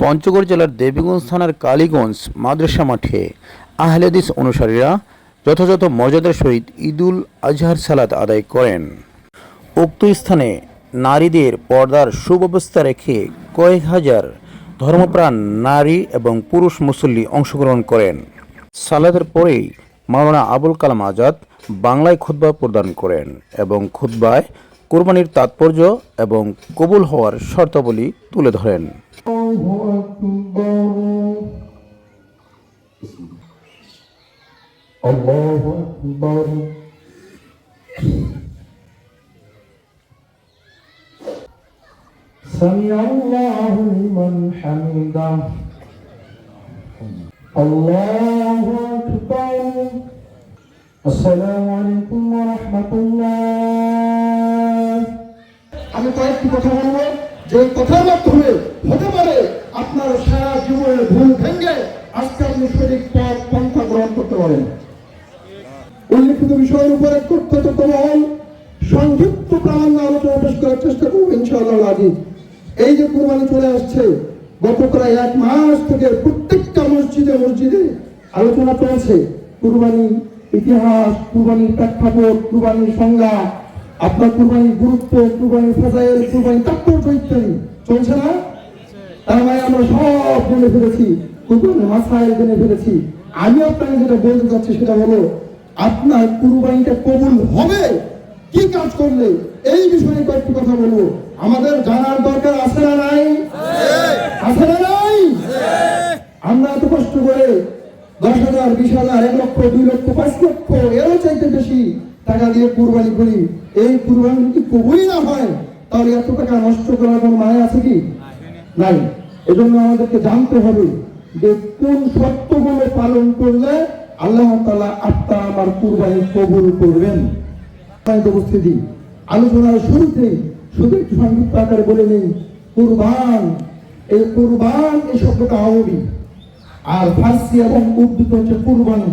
পঞ্চগড় জেলার দেবীগঞ্জ থানার কালীগঞ্জ মাদ্রাসা মাঠে। আহলেদিস অনুসারীরা যথাযথ মর্যাদার সহিত ঈদুল আজহার সালাত আদায় করেন। উক্ত স্থানে নারীদের পর্দার সুব্যবস্থা রেখে কয়েক হাজার ধর্মপ্রাণ নারী এবং পুরুষ মুসল্লি অংশগ্রহণ করেন। সালাদের পরেই মাওলানা আবুল কালাম আজাদ বাংলায় খুতবা প্রদান করেন এবং খুতবায় কোরবানির তাৎপর্য এবং কবুল হওয়ার শর্তাবলী তুলে ধরেন। الله أكبر سمع الله لمن حمده الله أكبر السلام عليكم ورحمة الله আমি কয়েকটি কথা বলবো যে কথার মাধ্যমে হতে পারে আপনার সারা ভুল ভেঙে আজকে আপনি সঠিক পথ পন্থা গ্রহণ করতে পারেন। উল্লেখিত বিষয়ের উপরে কর্তৃত্ব মহল সংক্ষিপ্ত প্রামাণ্য আলোচনা পেশ করার চেষ্টা করব, ইনশাআল্লাহ আজিজ এই যে কোরবানি চলে আসছে, গত প্রায় এক মাস থেকে প্রত্যেকটা মসজিদে মসজিদে আলোচনা চলছে। কুরবানি ইতিহাস, কুরবানির প্রেক্ষাপট, কুরবানির সংজ্ঞা, আপনার কুরবানির গুরুত্ব, কুরবানির ফাজাইল, কুরবানির তাৎপর্য ইত্যাদি। চলছে না? তার মানে আমরা সব জেনে ফেলেছি, কুরবানির মাসাইল জেনে ফেলেছি। আমি আপনাকে যেটা বলতে চাচ্ছি সেটা হলো, আপনার কুরবানিটা কবুল হবে? কি কাজ করলে? এই বিষয়ে কয়েকটি কথা বলব। আমাদের জানার দরকার আছে না নাই? আছে না নাই? আমরা এত কষ্ট করে দশ হাজার, বিশ হাজার, এক লক্ষ, দুই লক্ষ, পাঁচ লক্ষ, এরও চাইতে বেশি টাকা দিয়ে কুরবানি করি। এই কুরবানি যদি কবুলই না হয়, তাহলে এত টাকা নষ্ট করার কোনো মানে আছে কি? নাই। এজন্য আমাদেরকে জানতে হবে যে কোন শর্তগুলো পালন করলে আল্লাহ তালা আপনার আমার কুরবানি কবুল করবেন। উপস্থিতি। আলোচনার শুরুতেই শুধু একটু সংক্ষিপ্ত আকারে বলে নেই, কুরবান, এই কুরবান এই শব্দটা আরবি। আর ফার্সি এবং উর্দুতে হচ্ছে কুরবানি।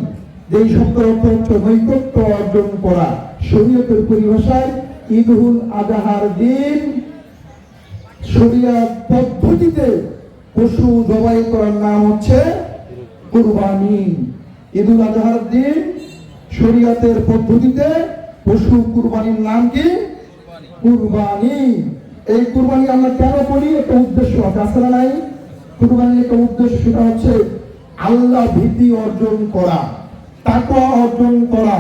যেই শব্দের অর্থ হচ্ছে নৈকট্য অর্জন করা। শরীয়তের পরিভাষায় ঈদুল আজাহার দিন শরিয়া পদ্ধতিতে পশু জবাই করার নাম হচ্ছে কুরবানি। ঈদুল আজহার দিন শরিয়াতের পদ্ধতিতে পশু কুরবানির নাম কি? কুরবানি। এই কুরবানি আমরা কেন করি? একটা উদ্দেশ্য আছে নাই? কুরবানির একটা উদ্দেশ্য সেটা হচ্ছে আল্লাহ ভীতি অর্জন করা, তাকওয়া অর্জন করা।